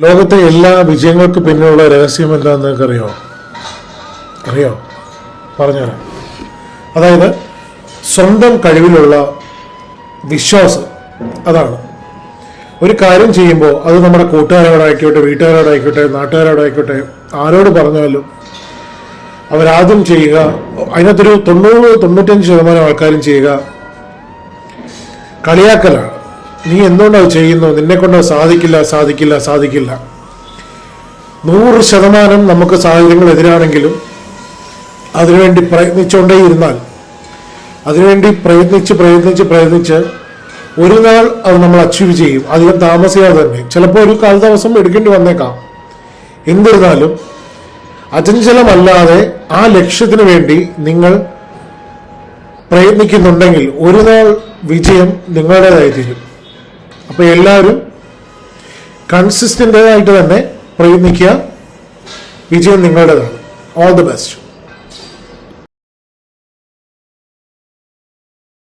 ലോകത്തെ എല്ലാ വിജയങ്ങൾക്ക് പിന്നിലുള്ള രഹസ്യം എന്താണെന്ന് അറിയോ അറിയോ? പറഞ്ഞുതരാം. അതായത് സ്വന്തം കഴിവിലുള്ള വിശ്വാസം. അതാണ്. ഒരു കാര്യം ചെയ്യുമ്പോൾ അത് നമ്മുടെ കൂട്ടുകാരോടായിക്കോട്ടെ വീട്ടുകാരോടായിക്കോട്ടെ നാട്ടുകാരോടായിക്കോട്ടെ ആരോട് പറഞ്ഞാലും അവരാദ്യം ചെയ്യുക അതിനകത്തൊരു തൊണ്ണൂറ് തൊണ്ണൂറ്റഞ്ച് ശതമാനം ആൾക്കാരും ചെയ്യുക കളിയാക്കലാണ്. നീ എന്തുകൊണ്ടത് ചെയ്യുന്നു നിന്നെ കൊണ്ട് സാധിക്കില്ല സാധിക്കില്ല സാധിക്കില്ല. നൂറ് ശതമാനം നമുക്ക് സാഹചര്യങ്ങൾ എതിരാണെങ്കിലും അതിനുവേണ്ടി പ്രയത്നിച്ചുകൊണ്ടേയിരുന്നാൽ അതിനുവേണ്ടി പ്രയത്നിച്ച് പ്രയത്നിച്ച് പ്രയത്നിച്ച് ഒരു നാൾ അത് നമ്മൾ അച്ചീവ് ചെയ്യും. അധികം താമസിയാതെ തന്നെ. ചിലപ്പോൾ ഒരു കാലതാമസം എടുക്കേണ്ടി വന്നേക്കാം. എന്നിരുന്നാലും അചഞ്ചലമല്ലാതെ ആ ലക്ഷ്യത്തിന് വേണ്ടി നിങ്ങൾ പ്രയത്നിക്കുന്നുണ്ടെങ്കിൽ ഒരു നാൾ വിജയം നിങ്ങളുടേതായി തീരും അപ്പോൾ എല്ലാവരും കൺസിസ്റ്റന്റായിട്ട് തന്നെ പ്രയത്നിക്കുക. വിജയം നിങ്ങളുടേതാണ്. All the best